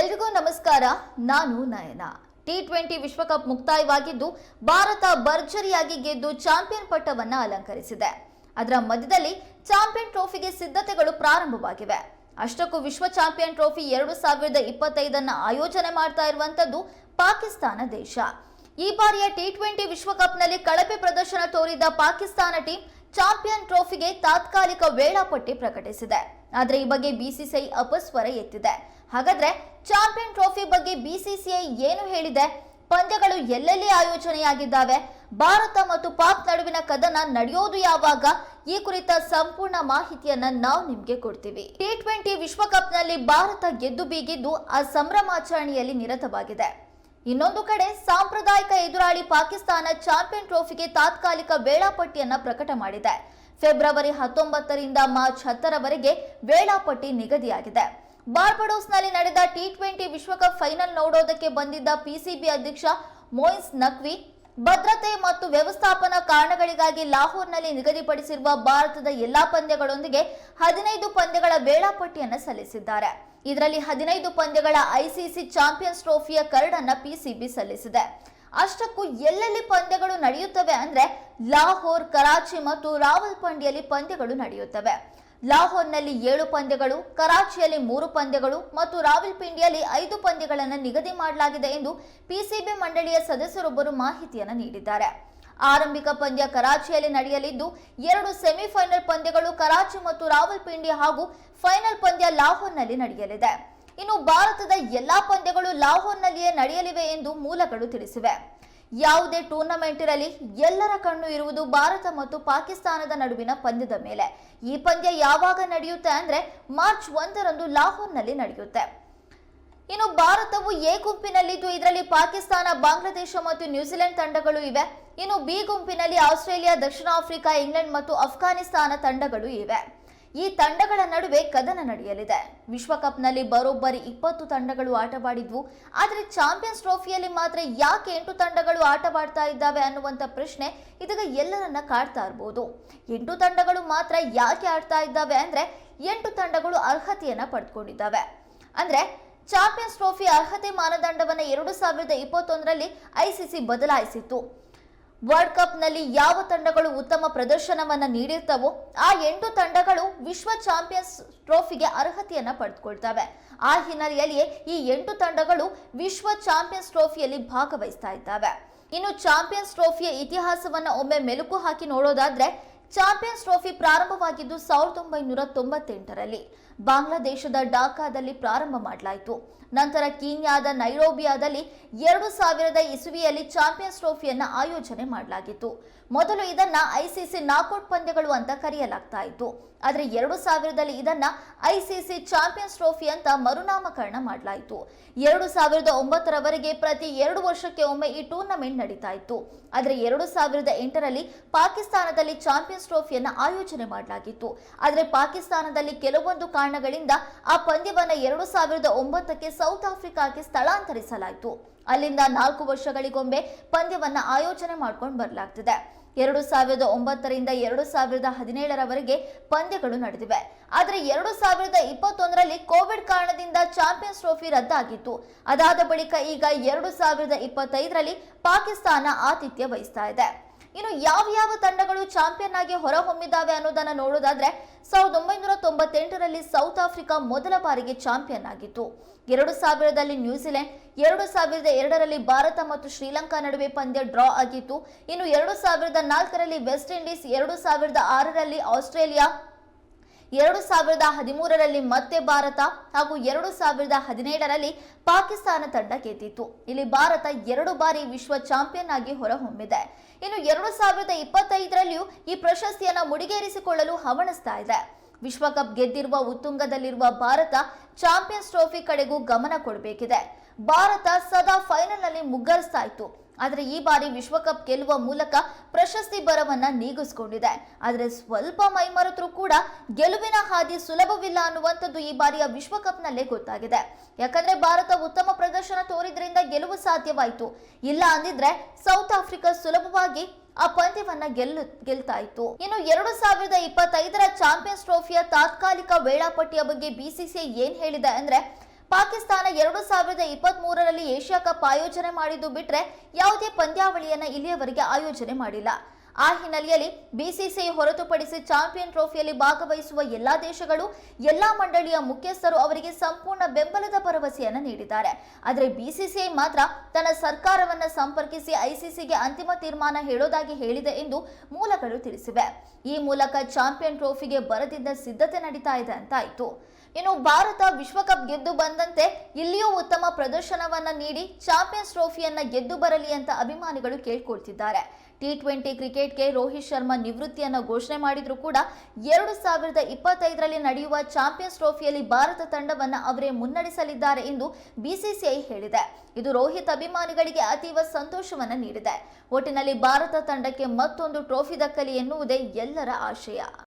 ಎಲ್ರಿಗೂ ನಮಸ್ಕಾರ. ನಾನು ನಯನ. ಟಿ ಟ್ವೆಂಟಿ ವಿಶ್ವಕಪ್ ಮುಕ್ತಾಯವಾಗಿದ್ದು, ಭಾರತ ಭರ್ಜರಿಯಾಗಿ ಗೆದ್ದು ಚಾಂಪಿಯನ್ ಪಟ್ಟವನ್ನ ಅಲಂಕರಿಸಿದೆ. ಅದರ ಮಧ್ಯದಲ್ಲಿ ಚಾಂಪಿಯನ್ ಟ್ರೋಫಿಗೆ ಸಿದ್ಧತೆಗಳು ಪ್ರಾರಂಭವಾಗಿವೆ. ಅಷ್ಟಕ್ಕೂ ವಿಶ್ವ ಚಾಂಪಿಯನ್ ಟ್ರೋಫಿ ಎರಡು ಸಾವಿರದ ಇಪ್ಪತ್ತೈದನ್ನು ಆಯೋಜನೆ ಮಾಡ್ತಾ ಇರುವಂತದ್ದು ಪಾಕಿಸ್ತಾನ ದೇಶ. ಈ ಬಾರಿಯ ಟಿ ಟ್ವೆಂಟಿ ವಿಶ್ವಕಪ್ನಲ್ಲಿ ಕಳಪೆ ಪ್ರದರ್ಶನ ತೋರಿದ ಪಾಕಿಸ್ತಾನ ಟೀಮ್ ಚಾಂಪಿಯನ್ ಟ್ರೋಫಿಗೆ ತಾತ್ಕಾಲಿಕ ವೇಳಾಪಟ್ಟಿ ಪ್ರಕಟಿಸಿದೆ. ಆದರೆ ಈ ಬಗ್ಗೆ ಬಿಸಿಸಿಐ ಅಪಸ್ವರ ಎತ್ತಿದೆ. ಹಾಗಾದ್ರೆ ಚಾಂಪಿಯನ್ ಟ್ರೋಫಿ ಬಗ್ಗೆ ಬಿಸಿಸಿಐ ಏನು ಹೇಳಿದೆ? ಪಂದ್ಯಗಳು ಎಲ್ಲೆಲ್ಲಿ ಆಯೋಜನೆಯಾಗಿದ್ದಾವೆ? ಭಾರತ ಮತ್ತು ಪಾಕ್ ನಡುವಿನ ಕದನ ನಡೆಯೋದು ಯಾವಾಗ? ಈ ಕುರಿತ ಸಂಪೂರ್ಣ ಮಾಹಿತಿಯನ್ನ ನಾವು ನಿಮಗೆ ಕೊಡ್ತೀವಿ. ಟಿ ಟ್ವೆಂಟಿ ವಿಶ್ವಕಪ್ನಲ್ಲಿ ಭಾರತ ಗೆದ್ದು ಬೀಗಿದ್ದು ಆ ಸಂಭ್ರಮಾಚರಣೆಯಲ್ಲಿ ನಿರತವಾಗಿದೆ. ಇನ್ನೊಂದು ಕಡೆ ಸಾಂಪ್ರದಾಯಿಕ ಎದುರಾಳಿ ಪಾಕಿಸ್ತಾನ ಚಾಂಪಿಯನ್ ಟ್ರೋಫಿಗೆ ತಾತ್ಕಾಲಿಕ ವೇಳಾಪಟ್ಟಿಯನ್ನ ಪ್ರಕಟ ಮಾಡಿದೆ. ಫೆಬ್ರವರಿ ಹತ್ತೊಂಬತ್ತರಿಂದ ಮಾರ್ಚ್ ಹತ್ತರವರೆಗೆ ವೇಳಾಪಟ್ಟಿ ನಿಗದಿಯಾಗಿದೆ. ಬಾರ್ಬಡೋಸ್ನಲ್ಲಿ ನಡೆದ ಟಿ ಟ್ವೆಂಟಿ ವಿಶ್ವಕಪ್ ಫೈನಲ್ ನೋಡೋದಕ್ಕೆ ಬಂದಿದ್ದ ಪಿಸಿಬಿ ಅಧ್ಯಕ್ಷ ಮೋಯಿನ್ಸ್ ನಕ್ವಿ, ಭದ್ರತೆ ಮತ್ತು ವ್ಯವಸ್ಥಾಪನಾ ಕಾರಣಗಳಿಗಾಗಿ ಲಾಹೋರ್ನಲ್ಲಿ ನಿಗದಿಪಡಿಸಿರುವ ಭಾರತದ ಎಲ್ಲಾ ಪಂದ್ಯಗಳೊಂದಿಗೆ ಹದಿನೈದು ಪಂದ್ಯಗಳ ವೇಳಾಪಟ್ಟಿಯನ್ನು ಸಲ್ಲಿಸಿದ್ದಾರೆ. ಇದರಲ್ಲಿ ಹದಿನೈದು ಪಂದ್ಯಗಳ ಐಸಿಸಿ ಚಾಂಪಿಯನ್ಸ್ ಟ್ರೋಫಿಯ ಕರಡನ್ನ ಪಿಸಿಬಿ ಸಲ್ಲಿಸಿದೆ. ಅಷ್ಟಕ್ಕೂ ಎಲ್ಲೆಲ್ಲಿ ಪಂದ್ಯಗಳು ನಡೆಯುತ್ತವೆ ಅಂದ್ರೆ ಲಾಹೋರ್, ಕರಾಚಿ ಮತ್ತು ರಾವಲ್ಪಂಡಿಯಲ್ಲಿ ಪಂದ್ಯಗಳು ನಡೆಯುತ್ತವೆ. ಲಾಹೋರ್ನಲ್ಲಿ ಏಳು ಪಂದ್ಯಗಳು, ಕರಾಚಿಯಲ್ಲಿ ಮೂರು ಪಂದ್ಯಗಳು ಮತ್ತು ರಾವಲ್ಪಿಂಡಿಯಲ್ಲಿ ಐದು ಪಂದ್ಯಗಳನ್ನು ನಿಗದಿ ಮಾಡಲಾಗಿದೆ ಎಂದು ಪಿಸಿಬಿ ಮಂಡಳಿಯ ಸದಸ್ಯರೊಬ್ಬರು ಮಾಹಿತಿಯನ್ನು ನೀಡಿದ್ದಾರೆ. ಆರಂಭಿಕ ಪಂದ್ಯ ಕರಾಚಿಯಲ್ಲಿ ನಡೆಯಲಿದ್ದು, ಎರಡು ಸೆಮಿಫೈನಲ್ ಪಂದ್ಯಗಳು ಕರಾಚಿ ಮತ್ತು ರಾವಲ್ಪಿಂಡಿ ಹಾಗೂ ಫೈನಲ್ ಪಂದ್ಯ ಲಾಹೋರ್ನಲ್ಲಿ ನಡೆಯಲಿದೆ. ಇನ್ನು ಭಾರತದ ಎಲ್ಲಾ ಪಂದ್ಯಗಳು ಲಾಹೋರ್ನಲ್ಲಿಯೇ ನಡೆಯಲಿವೆ ಎಂದು ಮೂಲಗಳು ತಿಳಿಸಿವೆ. ಯಾವುದೇ ಟೂರ್ನಮೆಂಟ್ ಇರಲಿ, ಎಲ್ಲರ ಕಣ್ಣು ಇರುವುದು ಭಾರತ ಮತ್ತು ಪಾಕಿಸ್ತಾನದ ನಡುವಿನ ಪಂದ್ಯದ ಮೇಲೆ. ಈ ಪಂದ್ಯ ಯಾವಾಗ ನಡೆಯುತ್ತೆ ಅಂದ್ರೆ ಮಾರ್ಚ್ ಒಂದರಂದು ಲಾಹೋರ್ನಲ್ಲಿ ನಡೆಯುತ್ತೆ. ಇನ್ನು ಭಾರತವು ಎ ಗುಂಪಿನಲ್ಲಿದ್ದು, ಇದರಲ್ಲಿ ಪಾಕಿಸ್ತಾನ, ಬಾಂಗ್ಲಾದೇಶ ಮತ್ತು ನ್ಯೂಜಿಲೆಂಡ್ ತಂಡಗಳು ಇವೆ. ಇನ್ನು ಬಿ ಗುಂಪಿನಲ್ಲಿ ಆಸ್ಟ್ರೇಲಿಯಾ, ದಕ್ಷಿಣ ಆಫ್ರಿಕಾ, ಇಂಗ್ಲೆಂಡ್ ಮತ್ತು ಅಫ್ಘಾನಿಸ್ತಾನ ತಂಡಗಳು ಇವೆ. ಈ ತಂಡಗಳ ನಡುವೆ ಕದನ ನಡೆಯಲಿದೆ. ವಿಶ್ವಕಪ್ನಲ್ಲಿ ಬರೋಬ್ಬರಿ ಇಪ್ಪತ್ತು ತಂಡಗಳು ಆಟವಾಡಿದ್ವು. ಆದರೆ ಚಾಂಪಿಯನ್ಸ್ ಟ್ರೋಫಿಯಲ್ಲಿ ಮಾತ್ರ ಯಾಕೆ ಎಂಟು ತಂಡಗಳು ಆಟವಾಡ್ತಾ ಇದ್ದಾವೆ ಅನ್ನುವಂಥ ಪ್ರಶ್ನೆ ಇದೀಗ ಎಲ್ಲರನ್ನ ಕಾಡ್ತಾ ಇರಬಹುದು ಎಂಟು ತಂಡಗಳು ಮಾತ್ರ ಯಾಕೆ ಆಡ್ತಾ ಇದ್ದಾವೆ ಅಂದ್ರೆ ಎಂಟು ತಂಡಗಳು ಅರ್ಹತೆಯನ್ನ ಪಡೆದುಕೊಂಡಿದ್ದಾವೆ ಅಂದ್ರೆ ಚಾಂಪಿಯನ್ಸ್ ಟ್ರೋಫಿ ಅರ್ಹತೆ ಮಾನದಂಡವನ್ನು ಎರಡು ಸಾವಿರದ ಇಪ್ಪತ್ತೊಂದರಲ್ಲಿ ಐಸಿಸಿ ಬದಲಾಯಿಸಿತ್ತು. ವರ್ಲ್ಡ್ ಕಪ್ನಲ್ಲಿ ಯಾವ ತಂಡಗಳು ಉತ್ತಮ ಪ್ರದರ್ಶನವನ್ನು ನೀಡಿರ್ತವೋ ಆ ಎಂಟು ತಂಡಗಳು ವಿಶ್ವ ಚಾಂಪಿಯನ್ಸ್ ಟ್ರೋಫಿಗೆ ಅರ್ಹತೆಯನ್ನು ಪಡೆದುಕೊಳ್ತವೆ. ಆ ಹಿನ್ನೆಲೆಯಲ್ಲಿಯೇ ಈ ಎಂಟು ತಂಡಗಳು ವಿಶ್ವ ಚಾಂಪಿಯನ್ಸ್ ಟ್ರೋಫಿಯಲ್ಲಿ ಭಾಗವಹಿಸ್ತಾ ಇದ್ದಾವೆ. ಇನ್ನು ಚಾಂಪಿಯನ್ಸ್ ಟ್ರೋಫಿಯ ಇತಿಹಾಸವನ್ನ ಒಮ್ಮೆ ಮೆಲುಕು ಹಾಕಿ ನೋಡೋದಾದ್ರೆ, ಚಾಂಪಿಯನ್ಸ್ ಟ್ರೋಫಿ ಪ್ರಾರಂಭವಾಗಿದ್ದು ಸಾವಿರದ ಒಂಬೈನೂರ ತೊಂಬತ್ತೆಂಟರಲ್ಲಿ. ಬಾಂಗ್ಲಾದೇಶದ ಢಾಕಾದಲ್ಲಿ ಪ್ರಾರಂಭ ಮಾಡಲಾಯಿತು. ನಂತರ ಕೀನ್ಯಾದ ನೈರೋಬಿಯಾದಲ್ಲಿ ಎರಡು ಸಾವಿರದ ಇಸುವಿಯಲ್ಲಿ ಚಾಂಪಿಯನ್ಸ್ ಟ್ರೋಫಿಯನ್ನು ಆಯೋಜನೆ ಮಾಡಲಾಗಿತ್ತು. ಮೊದಲು ಇದನ್ನ ಐಸಿಸಿ ನಾಕೌಟ್ ಪಂದ್ಯಗಳು ಅಂತ ಕರೆಯಲಾಗ್ತಾ ಇತ್ತು ಆದರೆ ಎರಡು ಸಾವಿರದಲ್ಲಿ ಇದನ್ನ ಐಸಿಸಿ ಚಾಂಪಿಯನ್ಸ್ ಟ್ರೋಫಿ ಅಂತ ಮರುನಾಮಕರಣ ಮಾಡಲಾಯಿತು. ಎರಡು ಸಾವಿರದ ಒಂಬತ್ತರವರೆಗೆ ಪ್ರತಿ ಎರಡು ವರ್ಷಕ್ಕೆ ಒಮ್ಮೆ ಈ ಟೂರ್ನಮೆಂಟ್ ನಡೀತಾ ಇತ್ತು ಆದರೆ ಎರಡು ಸಾವಿರದ ಎಂಟರಲ್ಲಿ ಪಾಕಿಸ್ತಾನದಲ್ಲಿ ಚಾಂಪಿಯನ್ಸ್ ಟ್ರೋಫಿಯನ್ನು ಆಯೋಜನೆ ಮಾಡಲಾಗಿತ್ತು. ಆದರೆ ಪಾಕಿಸ್ತಾನದಲ್ಲಿ ಕೆಲವೊಂದು ಕಾರಣಗಳಿಂದ ಆ ಪಂದ್ಯವನ್ನು ಎರಡು ಸಾವಿರದ ಒಂಬತ್ತಕ್ಕೆ ಸೌತ್ ಆಫ್ರಿಕಾಕ್ಕೆ ಸ್ಥಳಾಂತರಿಸಲಾಯಿತು. ಅಲ್ಲಿಂದ ನಾಲ್ಕು ವರ್ಷಗಳಿಗೊಮ್ಮೆ ಪಂದ್ಯವನ್ನ ಆಯೋಜನೆ ಮಾಡ್ಕೊಂಡು ಬರಲಾಗ್ತಿದೆ. ಎರಡು ಸಾವಿರದ ಒಂಬತ್ತರಿಂದ ಎರಡು ಸಾವಿರದ ಹದಿನೇಳರವರೆಗೆ ಪಂದ್ಯಗಳು ನಡೆದಿವೆ. ಆದರೆ ಎರಡು ಸಾವಿರದ ಇಪ್ಪತ್ತೊಂದರಲ್ಲಿ ಕೋವಿಡ್ ಕಾರಣದಿಂದ ಚಾಂಪಿಯನ್ಸ್ ಟ್ರೋಫಿ ರದ್ದಾಗಿತ್ತು. ಅದಾದ ಬಳಿಕ ಈಗ ಎರಡು ಸಾವಿರದ ಇಪ್ಪತ್ತೈದರಲ್ಲಿ ಪಾಕಿಸ್ತಾನ ಆತಿಥ್ಯ ವಹಿಸ್ತಾ ಇದೆ. ಇನ್ನು ಯಾವ ಯಾವ ತಂಡಗಳು ಚಾಂಪಿಯನ್ ಆಗಿ ಹೊರಹೊಮ್ಮಿದ್ದಾವೆ ಅನ್ನೋದನ್ನ ನೋಡೋದಾದ್ರೆ ಸಾವಿರದ ಒಂಬೈನೂರ ತೊಂಬತ್ತೆಂಟರಲ್ಲಿ ಸೌತ್ ಆಫ್ರಿಕಾ ಮೊದಲ ಬಾರಿಗೆ ಚಾಂಪಿಯನ್ ಆಗಿತ್ತು. ಎರಡು ಸಾವಿರದಲ್ಲಿ ನ್ಯೂಜಿಲೆಂಡ್ ಎರಡು ಸಾವಿರದ ಎರಡರಲ್ಲಿ ಭಾರತ ಮತ್ತು ಶ್ರೀಲಂಕಾ ನಡುವೆ ಪಂದ್ಯ ಡ್ರಾ ಆಗಿತ್ತು. ಇನ್ನು ಎರಡು ಸಾವಿರದ ನಾಲ್ಕರಲ್ಲಿ ವೆಸ್ಟ್ ಇಂಡೀಸ್, ಎರಡು ಸಾವಿರದ ಆರರಲ್ಲಿ ಆಸ್ಟ್ರೇಲಿಯಾ ಎರಡು ಸಾವಿರದ ಹದಿಮೂರರಲ್ಲಿ ಮತ್ತೆ ಭಾರತ ಹಾಗೂ ಎರಡು ಸಾವಿರದ ಹದಿನೇಳರಲ್ಲಿ ಪಾಕಿಸ್ತಾನ ತಂಡ ಗೆದ್ದಿತ್ತು. ಇಲ್ಲಿ ಭಾರತ ಎರಡು ಬಾರಿ ವಿಶ್ವ ಚಾಂಪಿಯನ್ ಆಗಿ ಹೊರಹೊಮ್ಮಿದೆ. ಇನ್ನು ಎರಡು ಸಾವಿರದ ಇಪ್ಪತ್ತೈದರಲ್ಲಿಯೂ ಈ ಪ್ರಶಸ್ತಿಯನ್ನು ಮುಡಿಗೇರಿಸಿಕೊಳ್ಳಲು ಹವಣಿಸ್ತಾ ಇದೆ. ವಿಶ್ವಕಪ್ ಗೆದ್ದಿರುವ ಉತ್ತುಂಗದಲ್ಲಿರುವ ಭಾರತ ಚಾಂಪಿಯನ್ಸ್ ಟ್ರೋಫಿ ಕಡೆಗೂ ಗಮನ ಕೊಡಬೇಕಿದೆ. ಭಾರತ ಸದಾ ಫೈನಲ್ನಲ್ಲಿ ಮುಗ್ಗರಿಸ್ತಾ ಇತ್ತು. ಆದರೆ ಈ ಬಾರಿ ವಿಶ್ವಕಪ್ ಗೆಲ್ಲುವ ಮೂಲಕ ಪ್ರಶಸ್ತಿ ಬರವನ್ನ ನೀಗಿಸ್ಕೊಂಡಿದೆ. ಆದರೆ ಸ್ವಲ್ಪ ಮೈಮರೆತರೂ ಕೂಡ ಗೆಲುವಿನ ಹಾದಿ ಸುಲಭವಿಲ್ಲ ಅನ್ನುವಂಥದ್ದು ಈ ಬಾರಿಯ ವಿಶ್ವಕಪ್ನಲ್ಲೇ ಗೊತ್ತಾಗಿದೆ. ಯಾಕಂದ್ರೆ ಭಾರತ ಉತ್ತಮ ಪ್ರದರ್ಶನ ತೋರಿದ್ರಿಂದ ಗೆಲುವು ಸಾಧ್ಯವಾಯಿತು. ಇಲ್ಲ ಅಂದಿದ್ರೆ ಸೌತ್ ಆಫ್ರಿಕಾ ಸುಲಭವಾಗಿ ಆ ಪಂದ್ಯವನ್ನ ಗೆಲ್ಲು ಗೆಲ್ತಾ ಇತ್ತು. ಇನ್ನು ಎರಡು ಸಾವಿರದ ಇಪ್ಪತ್ತೈದರ ಚಾಂಪಿಯನ್ಸ್ ಟ್ರೋಫಿಯ ತಾತ್ಕಾಲಿಕ ವೇಳಾಪಟ್ಟಿಯ ಬಗ್ಗೆ ಬಿಸಿಸಿಐ ಏನ್ ಹೇಳಿದೆ ಅಂದ್ರೆ ಪಾಕಿಸ್ತಾನ ಎರಡು ಸಾವಿರದ ಇಪ್ಪತ್ತ್ ಮೂರರಲ್ಲಿ ಏಷ್ಯಾ ಕಪ್ ಆಯೋಜನೆ ಮಾಡಿದ್ದು ಬಿಟ್ಟರೆ ಯಾವುದೇ ಪಂದ್ಯಾವಳಿಯನ್ನ ಇಲ್ಲಿಯವರೆಗೆ ಆಯೋಜನೆ ಮಾಡಿಲ್ಲ. ಆ ಹಿನ್ನೆಲೆಯಲ್ಲಿ ಬಿಸಿಸಿಐ ಹೊರತುಪಡಿಸಿ ಚಾಂಪಿಯನ್ ಟ್ರೋಫಿಯಲ್ಲಿ ಭಾಗವಹಿಸುವ ಎಲ್ಲಾ ದೇಶಗಳು, ಎಲ್ಲಾ ಮಂಡಳಿಯ ಮುಖ್ಯಸ್ಥರು ಅವರಿಗೆ ಸಂಪೂರ್ಣ ಬೆಂಬಲದ ಭರವಸೆಯನ್ನು ನೀಡಿದ್ದಾರೆ. ಆದರೆ ಬಿಸಿಸಿಐ ಮಾತ್ರ ತನ್ನ ಸರ್ಕಾರವನ್ನು ಸಂಪರ್ಕಿಸಿ ಐಸಿಸಿಗೆ ಅಂತಿಮ ತೀರ್ಮಾನ ಹೇಳೋದಾಗಿ ಹೇಳಿದೆ ಎಂದು ಮೂಲಗಳು ತಿಳಿಸಿವೆ. ಈ ಮೂಲಕ ಚಾಂಪಿಯನ್ ಟ್ರೋಫಿಗೆ ಬರದಿದ್ದ ಸಿದ್ಧತೆ ನಡೀತಾ ಇದೆ ಅಂತಾಯಿತು. ಇನ್ನು ಭಾರತ ವಿಶ್ವಕಪ್ ಗೆದ್ದು ಬಂದಂತೆ ಇಲ್ಲಿಯೂ ಉತ್ತಮ ಪ್ರದರ್ಶನವನ್ನ ನೀಡಿ ಚಾಂಪಿಯನ್ಸ್ ಟ್ರೋಫಿಯನ್ನ ಗೆದ್ದು ಬರಲಿ ಅಂತ ಅಭಿಮಾನಿಗಳು ಕೇಳ್ಕೊಳ್ತಿದ್ದಾರೆ. ಟಿ ಟ್ವೆಂಟಿ ಕ್ರಿಕೆಟ್ಗೆ ರೋಹಿತ್ ಶರ್ಮಾ ನಿವೃತ್ತಿಯನ್ನು ಘೋಷಣೆ ಮಾಡಿದ್ರು ಕೂಡ ಎರಡು ಸಾವಿರದ ಇಪ್ಪತ್ತೈದರಲ್ಲಿ ನಡೆಯುವ ಚಾಂಪಿಯನ್ಸ್ ಟ್ರೋಫಿಯಲ್ಲಿ ಭಾರತ ತಂಡವನ್ನು ಅವರೇ ಮುನ್ನಡೆಸಲಿದ್ದಾರೆ ಎಂದು ಬಿಸಿಸಿಐ ಹೇಳಿದೆ. ಇದು ರೋಹಿತ್ ಅಭಿಮಾನಿಗಳಿಗೆ ಅತೀವ ಸಂತೋಷವನ್ನು ನೀಡಿದೆ. ಒಟ್ಟಿನಲ್ಲಿ ಭಾರತ ತಂಡಕ್ಕೆ ಮತ್ತೊಂದು ಟ್ರೋಫಿ ದಕ್ಕಲಿ ಎನ್ನುವುದೇ ಎಲ್ಲರ ಆಶಯ.